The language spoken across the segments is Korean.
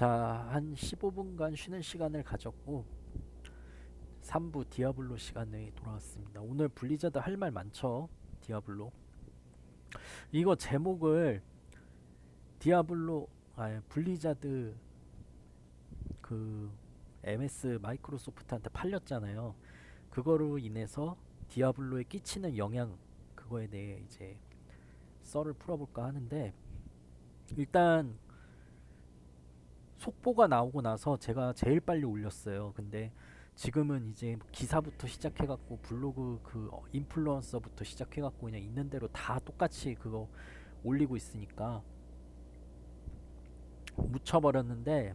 자, 한 15분간 쉬는 시간을 가졌고 3부 디아블로 시간에 돌아왔습니다. 오늘 블리자드 할 말 많죠? 디아블로. 이거 제목을 디아블로 아 블리자드 그 MS 마이크로소프트한테 팔렸잖아요. 그거로 인해서 디아블로에 끼치는 영향 그거에 대해 이제 썰을 풀어볼까 하는데 일단 속보가 나오고 나서 제가 제일 빨리 올렸어요. 근데 지금은 이제 뭐 기사부터 시작해갖고 블로그 그 어, 인플루언서부터 시작해갖고 그냥 있는 대로 다 똑같이 그거 올리고 있으니까 묻혀버렸는데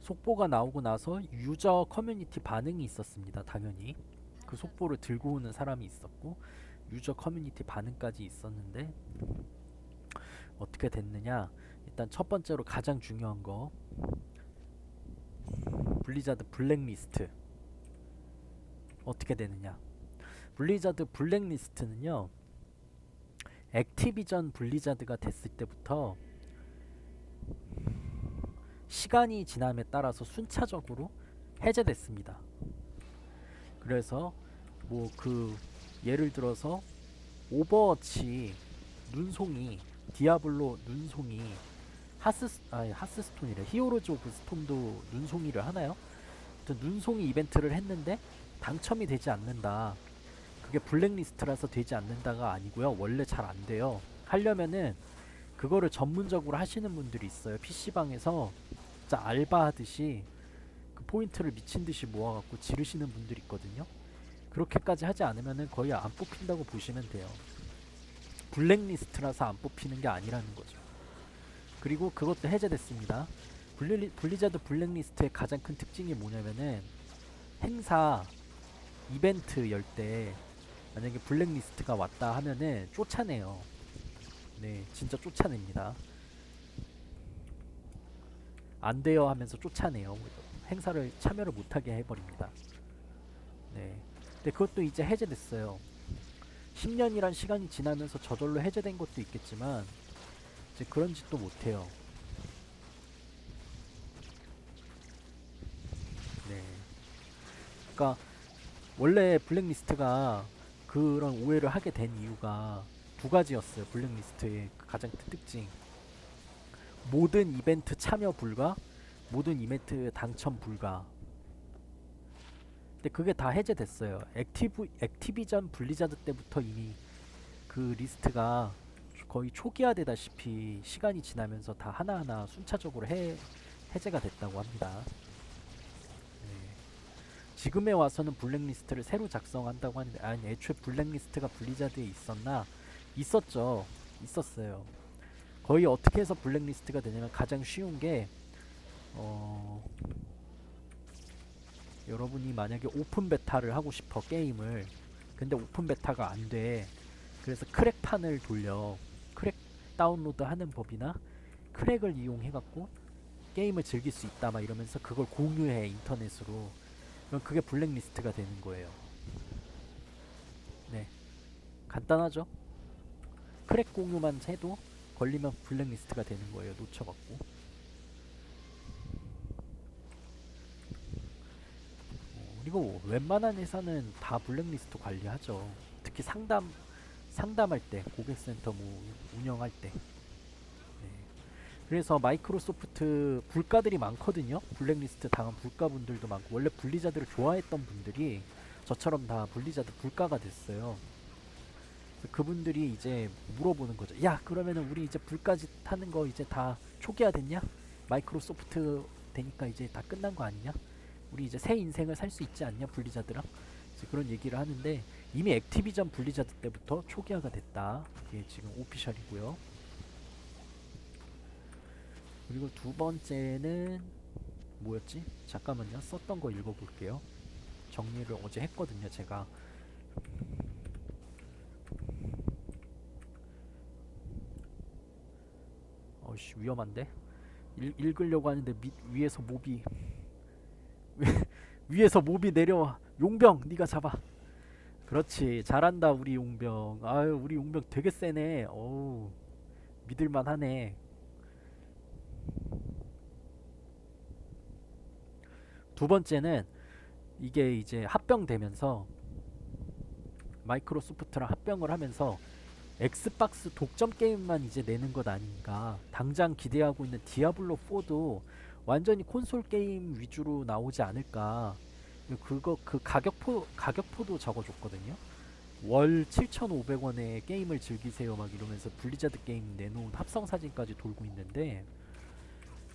속보가 나오고 나서 유저 커뮤니티 반응이 있었습니다. 당연히 그 속보를 들고 오는 사람이 있었고 유저 커뮤니티 반응까지 있었는데 어떻게 됐느냐? 일단 첫 번째로 가장 중요한 거. 블리자드 블랙리스트. 어떻게 되느냐? 블리자드 블랙리스트는요 액티비전 블리자드가 됐을 때부터 시간이 지남에 따라서 순차적으로 해제됐습니다. 그래서 뭐 그 예를 들어서 오버워치 눈송이 디아블로 눈송이 하스 아니 하스스톤이래 히어로즈 오브 스톰도 눈송이를 하나요? 아무튼 눈송이 이벤트를 했는데 당첨이 되지 않는다. 그게 블랙리스트라서 되지 않는다가 아니고요. 원래 잘 안 돼요. 하려면은 그거를 전문적으로 하시는 분들이 있어요. PC방에서 진짜 알바하듯이 그 포인트를 미친 듯이 모아갖고 지르시는 분들이 있거든요. 그렇게까지 하지 않으면은 거의 안 뽑힌다고 보시면 돼요. 블랙리스트라서 안 뽑히는 게 아니라는 거죠. 그리고 그것도 해제됐습니다. 블리, 블리자드 블랙리스트의 가장 큰 특징이 뭐냐면은 행사 이벤트 열 때 만약에 블랙리스트가 왔다 하면은 쫓아내요. 네, 진짜 쫓아냅니다. 안 돼요 하면서 쫓아내요. 행사를 참여를 못하게 해버립니다. 네. 근데 그것도 이제 해제됐어요. 10년이란 시간이 지나면서 저절로 해제된 것도 있겠지만 이제 그런 짓도 못해요. 네. 그러니까 원래 블랙리스트가 그런 오해를 하게 된 이유가 두 가지였어요. 블랙리스트의 그 가장 큰 특징. 모든 이벤트 참여 불가, 모든 이벤트 당첨 불가. 근데 그게 다 해제됐어요. 액티브 액티비전 블리자드 때부터 이미 그 리스트가 거의 초기화되다시피 시간이 지나면서 다 하나하나 순차적으로 해 해제가 됐다고 합니다. 네. 지금에 와서는 블랙리스트를 새로 작성한다고 하는데 아니 애초에 블랙리스트가 블리자드에 있었나? 있었죠. 있었어요. 거의 어떻게 해서 블랙리스트가 되냐면 가장 쉬운 게 어, 여러분이 만약에 오픈 베타를 하고 싶어 게임을 근데 오픈 베타가 안 돼. 그래서 크랙판을 돌려. 크랙 다운로드 하는 법이나 크랙을 이용해 갖고 게임을 즐길 수 있다 막 이러면서 그걸 공유해 인터넷으로. 그럼 그게 블랙리스트가 되는 거예요. 네. 간단하죠? 크랙 공유만 해도 걸리면 블랙리스트가 되는 거예요. 놓쳐갖고. 그리고 웬만한 회사는 다 블랙리스트 관리하죠. 특히 상담 상담할 때 고객센터 뭐 운영할 때. 네. 그래서 마이크로소프트 불가들이 많거든요. 블랙리스트 당한 불가분들도 많고 원래 블리자드를 좋아했던 분들이 저처럼 다 블리자드 불가가 됐어요. 그분들이 이제 물어보는 거죠. 야 그러면은 우리 이제 불까지 타는 거 이제 다 초기화 됐냐? 마이크로소프트 되니까 이제 다 끝난 거 아니냐? 우리 이제 새 인생을 살 수 있지 않냐 블리자드랑? 이제 그런 얘기를 하는데 이미 액티비전 블리자드 때부터 초기화가 됐다. 이게 지금 오피셜이고요. 그리고 두 번째는 뭐였지? 잠깐만요. 썼던 거 읽어볼게요. 정리를 어제 했거든요. 제가 어이씨 위험한데? 읽, 읽으려고 하는데 밑 위에서 몹이 위에서 몹이 내려와 용병 네가 잡아 그렇지 잘한다 우리 용병 아유 우리 용병 되게 세네 어우 밑, 믿을만 하네. 두 번째는 이게 이제 합병되면서 마이크로소프트랑 합병을 하면서 엑스박스 독점 게임만 이제 내는 것 아닌가. 당장 기대하고 있는 디아블로 4도 완전히 콘솔 게임 위주로 나오지 않을까. 그거 그 가격포 가격포도 적어줬거든요. 월 7,500원에 게임을 즐기세요 막 이러면서 블리자드 게임 내놓은 합성 사진까지 돌고 있는데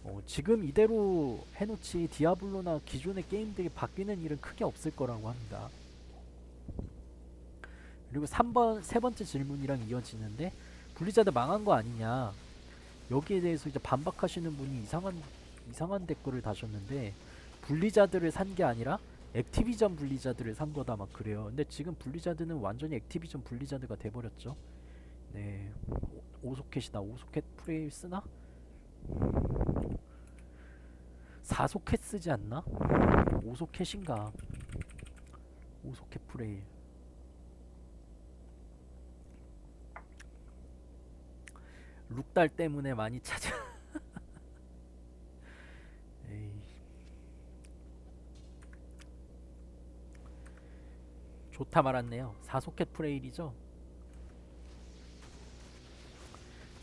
어, 지금 이대로 해놓지 디아블로나 기존의 게임들이 바뀌는 일은 크게 없을 거라고 합니다. 그리고 3번 세 번째 질문이랑 이어지는데 블리자드 망한 거 아니냐? 여기에 대해서 이제 반박하시는 분이 이상한 이상한 댓글을 다셨는데 블리자드를 산게 아니라 액티비전 블리자드를 산 거다 막 그래요. 근데 지금 블리자드는 완전히 액티비전 블리자드가 돼버렸죠. 네, 오- 오소켓이다. 오소켓 프레일 쓰나? 4소켓 쓰지 않나? 5소켓인가? 5소켓 프레일. 룩달 때문에 많이 찾아. 에이. 좋 다 말았네요. 4소켓 프레일이죠?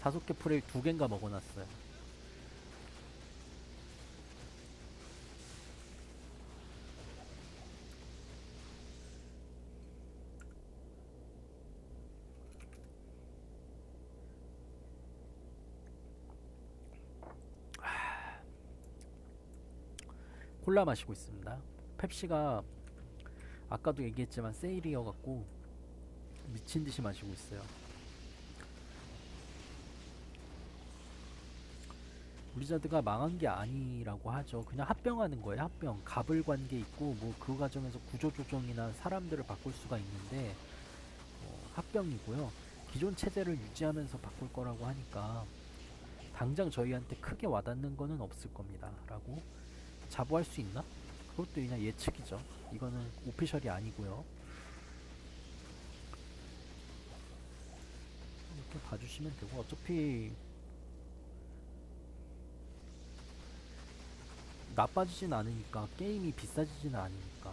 4소켓 프레일 두 개인가 먹어놨어요. 콜라 마시고 있습니다. 펩시가 아까도 얘기했지만 세일이어갖고 미친 듯이 마시고 있어요. 블리자드가 망한 게 아니라고 하죠. 그냥 합병하는 거예요. 합병. 갑을 관계 있고 뭐 그 과정에서 구조 조정이나 사람들을 바꿀 수가 있는데 어, 합병이고요. 기존 체제를 유지하면서 바꿀 거라고 하니까 당장 저희한테 크게 와닿는 거는 없을 겁니다. 라고 자부할 수 있나? 그것도 그냥 예측이죠. 이거는 오피셜이 아니고요. 이렇게 봐주시면 되고 어차피 나빠지진 않으니까 게임이 비싸지지는 않으니까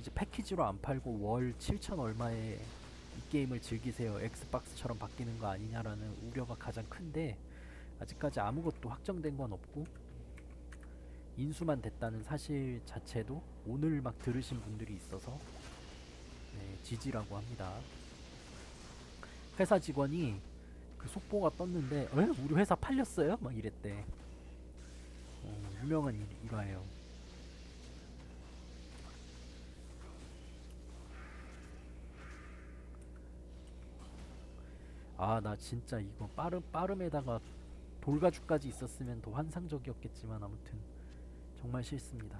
이제 패키지로 안 팔고 월 7천 얼마에 이 게임을 즐기세요 엑스박스처럼 바뀌는 거 아니냐라는 우려가 가장 큰데 아직까지 아무것도 확정된 건 없고 인수만 됐다는 사실 자체도 오늘 막 들으신 분들이 있어서 네, 지지라고 합니다. 회사 직원이 그 속보가 떴는데 에? 우리 회사 팔렸어요? 막 이랬대. 어, 유명한 일, 일화예요. 아, 나 진짜 이거 빠름 빠름에다가 돌가죽까지 있었으면 더 환상적이었겠지만 아무튼 정말 싫습니다.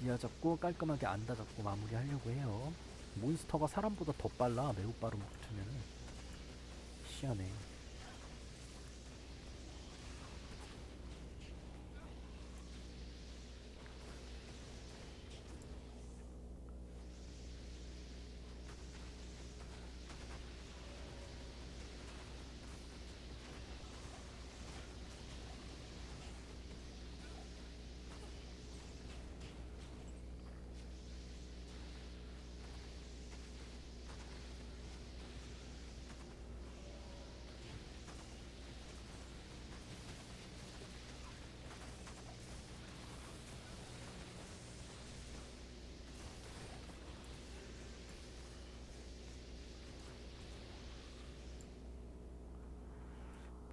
니아 잡고 깔끔하게 안다 잡고 마무리하려고 해요. 몬스터가 사람보다 더 빨라 매우 붙으면은 희한해.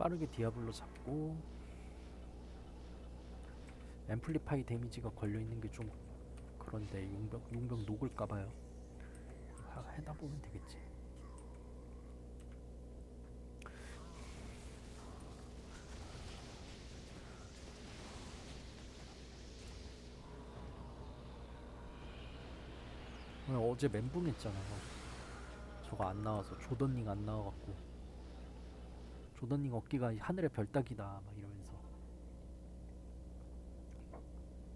빠르게 디아블로 잡고 앰플리파이 데미지가 걸려 있는 게 좀 그런데 용병 용병 녹을까 봐요. 하- 해다 보면 되겠지. 어, 어제 멘붕 했잖아. 저거 안 나와서 조던닝 안 나와갖고 조던닝 어깨가 하늘의 별 따기다 막 이러면서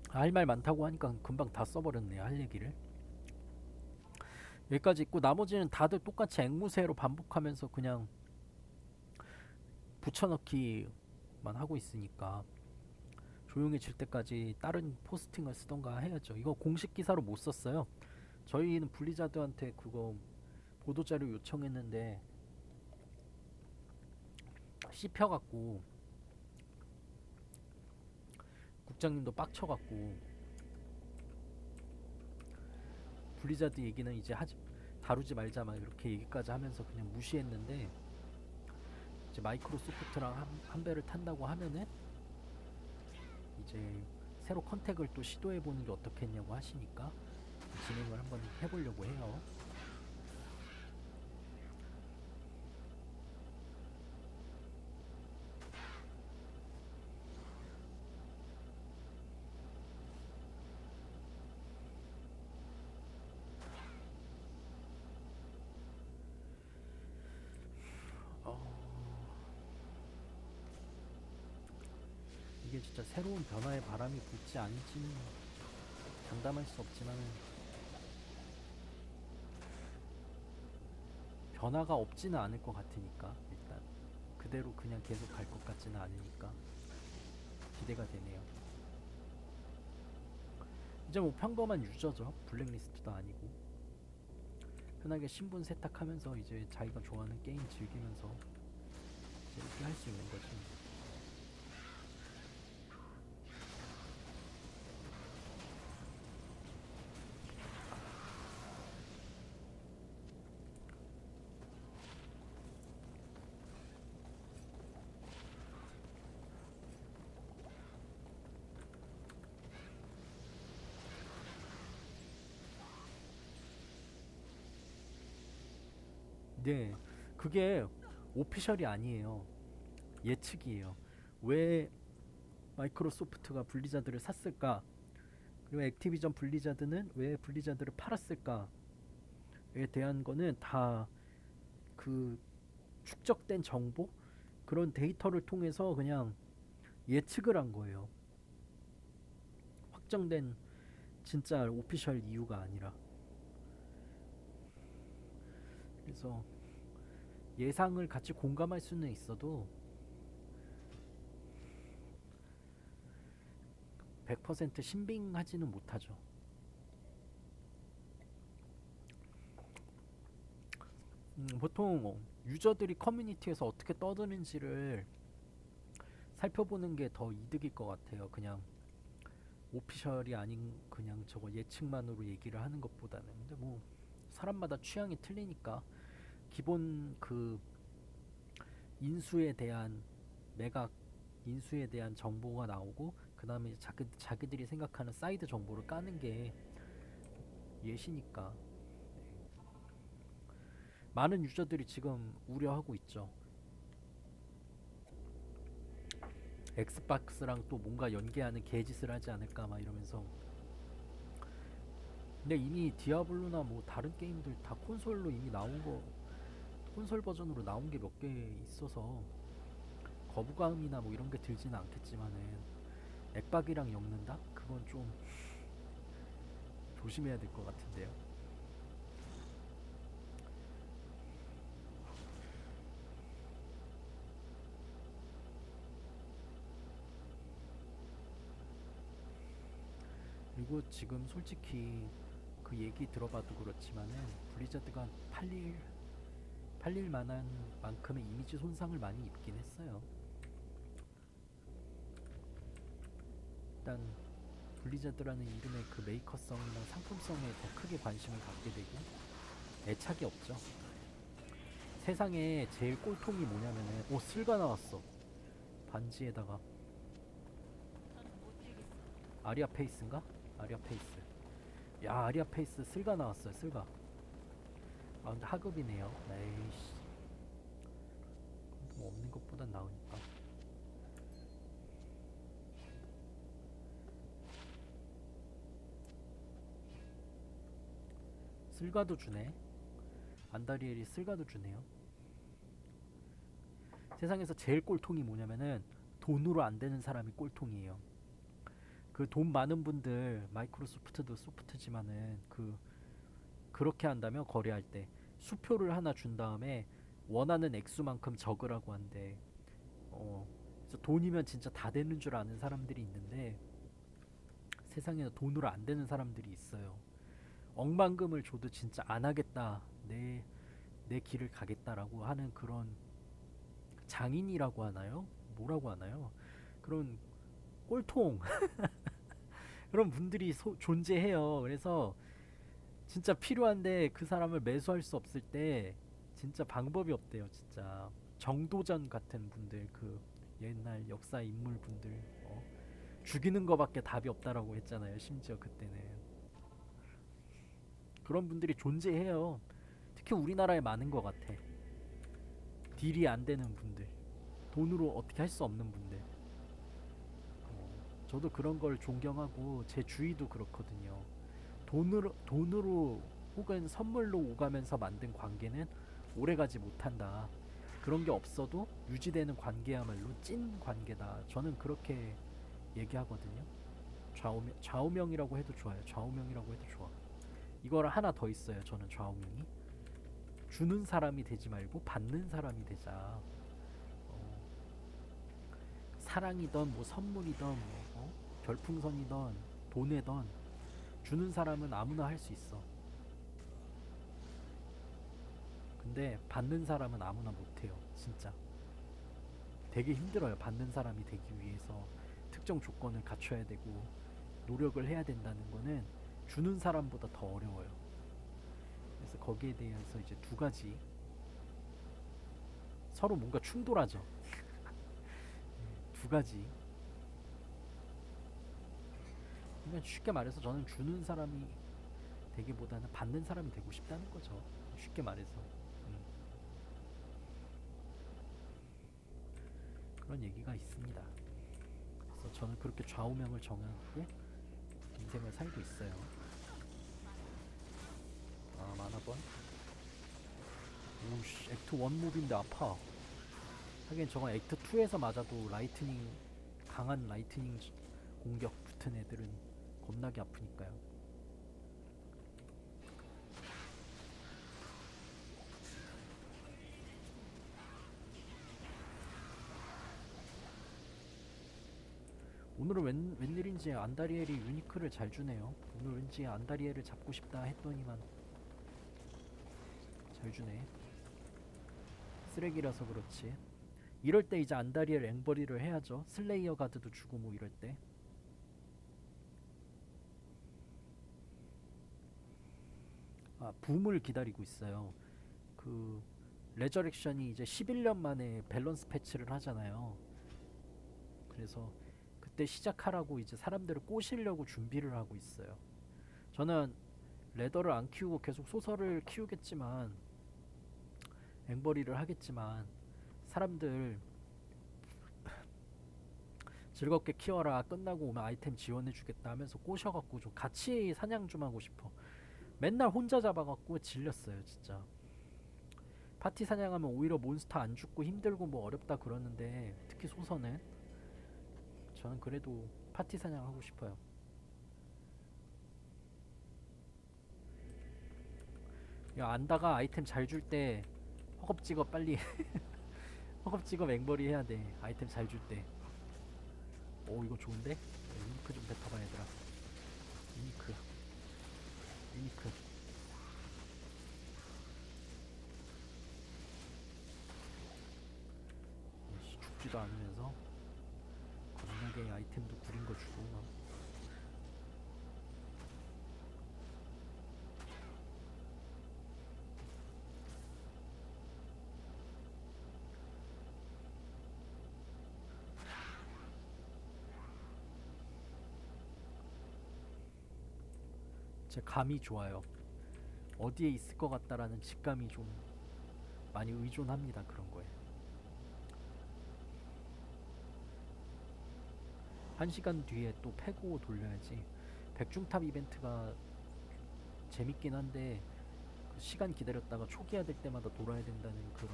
할 말 많다고 하니까 금방 다 써버렸네 할 얘기를 여기까지 있고 나머지는 다들 똑같이 앵무새로 반복하면서 그냥 붙여넣기만 하고 있으니까 조용해질 때까지 다른 포스팅을 쓰던가 해야죠. 이거 공식 기사로 못 썼어요. 저희는 블리자드한테 그거 보도자료 요청했는데 씹혀갖고 국장님도 빡쳐갖고 블리자드 얘기는 이제 하지 다루지 말자 막 이렇게 얘기까지 하면서 그냥 무시했는데 이제 마이크로소프트랑 한, 한 배를 탄다고 하면은 이제 새로 컨택을 또 시도해 보는 게 어떻겠냐고 하시니까 진행을 한번 해보려고 해요. 이게 진짜 새로운 변화의 바람이 불지 않을지는 장담할 수 없지만 변화가 없지는 않을 것 같으니까 일단 그대로 그냥 계속 갈 것 같지는 않으니까 기대가 되네요. 이제 뭐 평범한 유저죠. 블랙리스트도 아니고 편하게 신분 세탁하면서 이제 자기가 좋아하는 게임 즐기면서 이제 이렇게 할 수 있는 거지. 네, 그게 오피셜이 아니에요. 예측이에요. 왜 마이크로소프트가 블리자드를 샀을까? 그리고 액티비전 블리자드는 왜 블리자드를 팔았을까에 대한 거는 다 그 축적된 정보 그런 데이터를 통해서 그냥 예측을 한 거예요. 확정된 진짜 오피셜 이유가 아니라. 그래서 예상을 같이 공감할 수는 있어도 100% 신빙하지는 못하죠. 음, 보통 뭐 유저들이 커뮤니티에서 어떻게 떠드는지를 살펴보는 게 더 이득일 것 같아요. 그냥 오피셜이 아닌 그냥 저거 예측만으로 얘기를 하는 것보다는 근데 뭐 사람마다 취향이 틀리니까 기본 그 인수에 대한 매각 인수에 대한 정보가 나오고 그 다음에 자기, 자기들이 생각하는 사이드 정보를 까는 게 예시니까 네. 많은 유저들이 지금 우려하고 있죠 엑스박스랑 또 뭔가 연계하는 개짓을 하지 않을까 막 이러면서 근데 이미 디아블로나 뭐 다른 게임들 다 콘솔로 이미 나온 거 콘솔 버전으로 나온 게 몇 개 있어서 거부감이나 뭐 이런 게 들지는 않겠지만은 액박이랑 엮는다? 그건 좀 조심해야 될 것 같은데요. 그리고 지금 솔직히 그 얘기 들어봐도 그렇지만은 블리자드가 팔릴 팔릴 만한 만큼의 이미지 손상을 많이 입긴 했어요. 일단 블리자드라는 이름의 그 메이커성이나 상품성에 더 크게 관심을 갖게 되고 애착이 없죠. 세상에 제일 꼴통이 뭐냐면은 오 쓸가 나왔어. 반지에다가 아리아 페이스인가? 아리아 페이스. 야 아리아 페이스 쓸가 나왔어요. 쓸가. 아 근데 하급이네요. 에이씨. 뭐 없는 것보단 나으니까. 쓸가도 주네. 안다리엘이 쓸가도 주네요. 세상에서 제일 꼴통이 뭐냐면은 돈으로 안 되는 사람이 꼴통이에요. 그 돈 많은 분들 마이크로소프트도 소프트지만은 그 그 그렇게 한다면 거래할 때 수표를 하나 준 다음에 원하는 액수만큼 적으라고 한대. 어, 그래서 돈이면 진짜 다 되는 줄 아는 사람들이 있는데 세상에는 돈으로 안 되는 사람들이 있어요. 억만금을 줘도 진짜 안 하겠다. 내, 내 길을 가겠다라고 하는 그런 장인이라고 하나요? 뭐라고 하나요? 그런 꼴통 그런 분들이 소, 존재해요. 그래서 진짜 필요한데 그 사람을 매수할 수 없을 때 진짜 방법이 없대요. 진짜 정도전 같은 분들 그 옛날 역사 인물 분들 어? 죽이는 거밖에 답이 없다라고 했잖아요. 심지어 그때는 그런 분들이 존재해요. 특히 우리나라에 많은 것 같아. 딜이 안 되는 분들, 돈으로 어떻게 할 수 없는 분들. 어, 저도 그런 걸 존경하고 제 주위도 그렇거든요. 돈으로 돈으로 혹은 선물로 오가면서 만든 관계는 오래가지 못한다. 그런 게 없어도 유지되는 관계야말로 찐 관계다. 저는 그렇게 얘기하거든요. 좌우명, 좌우명이라고 해도 좋아요. 좌우명이라고 해도 좋아. 이걸 하나 더 있어요. 저는 좌우명이 주는 사람이 되지 말고 받는 사람이 되자. 어, 사랑이던 뭐 선물이던 뭐, 어? 별풍선이던 돈이던 주는 사람은 아무나 할 수 있어. 근데 받는 사람은 아무나 못해요. 진짜. 되게 힘들어요. 받는 사람이 되기 위해서 특정 조건을 갖춰야 되고 노력을 해야 된다는 거는 주는 사람보다 더 어려워요. 그래서 거기에 대해서 이제 두 가지 서로 뭔가 충돌하죠. 두 가지. 그러니까 쉽게 말해서 저는 주는 사람이 되기보다는 받는 사람이 되고 싶다는 거죠. 쉽게 말해서. 음. 그런 얘기가 있습니다. 그래서 저는 그렇게 좌우명을 정하고 인생을 살고 있어요. 아 만화번. 오씨 액트 1 무비인데 아파. 하긴 저건 액트 2에서 맞아도 라이트닝 강한 라이트닝 공격 붙은 애들은 겁나게 아프니까요. 오늘은 웬, 웬일인지 안다리엘이 유니크를 잘 주네요. 오늘 왠지 안다리엘을 잡고 싶다 했더니만 잘 주네. 쓰레기라서 그렇지. 이럴 때 이제 안다리엘 앵버리를 해야죠. 슬레이어 가드도 주고 뭐 이럴 때. 아, 붐을 기다리고 있어요. 그 레저렉션이 이제 11년 만에 밸런스 패치를 하잖아요. 그래서 그때 시작하라고 이제 사람들을 꼬시려고 준비를 하고 있어요. 저는 레더를 안 키우고 계속 소설을 키우겠지만 앵벌이를 하겠지만 사람들 즐겁게 키워라 끝나고 오면 아이템 지원해주겠다 하면서 꼬셔갖고 좀 같이 사냥 좀 하고 싶어 맨날 혼자 잡아갖고 질렸어요 진짜 파티 사냥하면 오히려 몬스터 안 죽고 힘들고 뭐 어렵다 그러는데 특히 소설은 저는 그래도 파티 사냥 하고 싶어요. 야 안다가 아이템 잘 줄 때 허겁지겁 빨리 허겁지겁 앵벌이 해야 돼 아이템 잘 줄 때. 오 이거 좋은데? 유니크 좀 뱉어봐 얘들아. 이씨, 죽지도 않으면서 겁나게 아이템도 구린 거 주고 막. 제 감이 좋아요. 어디에 있을 것 같다라는 직감이 좀 많이 의존합니다 그런 거에. 한 시간 뒤에 또 패고 돌려야지. 백중탑 이벤트가 재밌긴 한데 그 시간 기다렸다가 초기화 될 때마다 돌아야 된다는 그런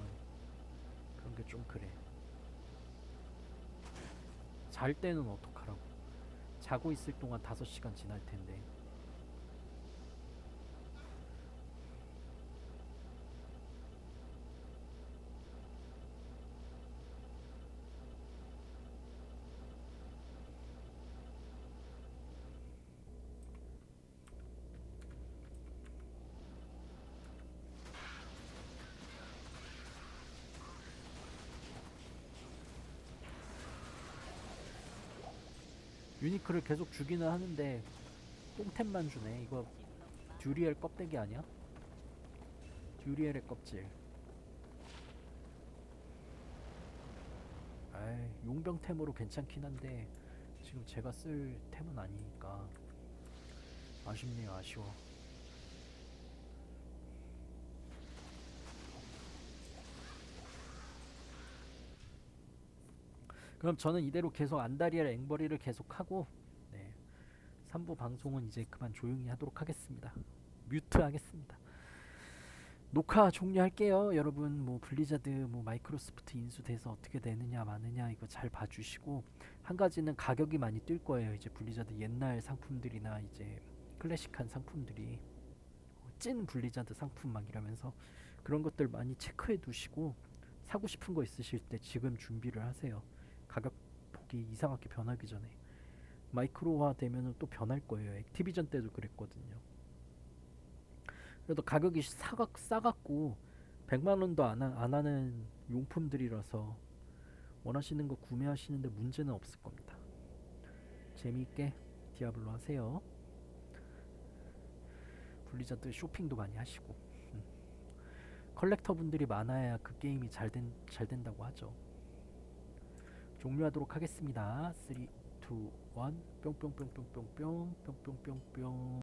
그런 게 좀 그래. 잘 때는 어떡하라고. 자고 있을 동안 5시간 지날 텐데. 유니크를 계속 주기는 하는데 똥템만 주네. 이거 듀리엘 껍데기 아니야? 듀리엘의 껍질. 아이 용병템으로 괜찮긴 한데 지금 제가 쓸 템은 아니니까 아쉽네요 아쉬워 그럼 저는 이대로 계속 안다리엘 앵벌이를 계속 하고 네 3부 방송은 이제 그만 조용히 하도록 하겠습니다. 뮤트 하겠습니다. 녹화 종료할게요. 여러분 뭐 블리자드 뭐 마이크로소프트 인수돼서 어떻게 되느냐 마느냐 이거 잘 봐주시고 한 가지는 가격이 많이 뛸 거예요. 이제 블리자드 옛날 상품들이나 이제 클래식한 상품들이 어, 찐 블리자드 상품 막 이러면서 그런 것들 많이 체크해 두시고 사고 싶은 거 있으실 때 지금 준비를 하세요 가격 폭이 이상하게 변하기 전에 마이크로화 되면은 또 변할 거예요 액티비전 때도 그랬거든요 그래도 가격이 사각 싸갖고 100만 원도 안, 하, 안 하는 용품들이라서 원하시는 거 구매하시는데 문제는 없을 겁니다. 재미있게 디아블로 하세요. 블리자드 쇼핑도 많이 하시고 음. 컬렉터 분들이 많아야 그 게임이 잘, 된, 잘 된다고 하죠. 종료하도록 하겠습니다. 3, 2, 1 뿅뿅뿅뿅뿅뿅. 뿅뿅뿅뿅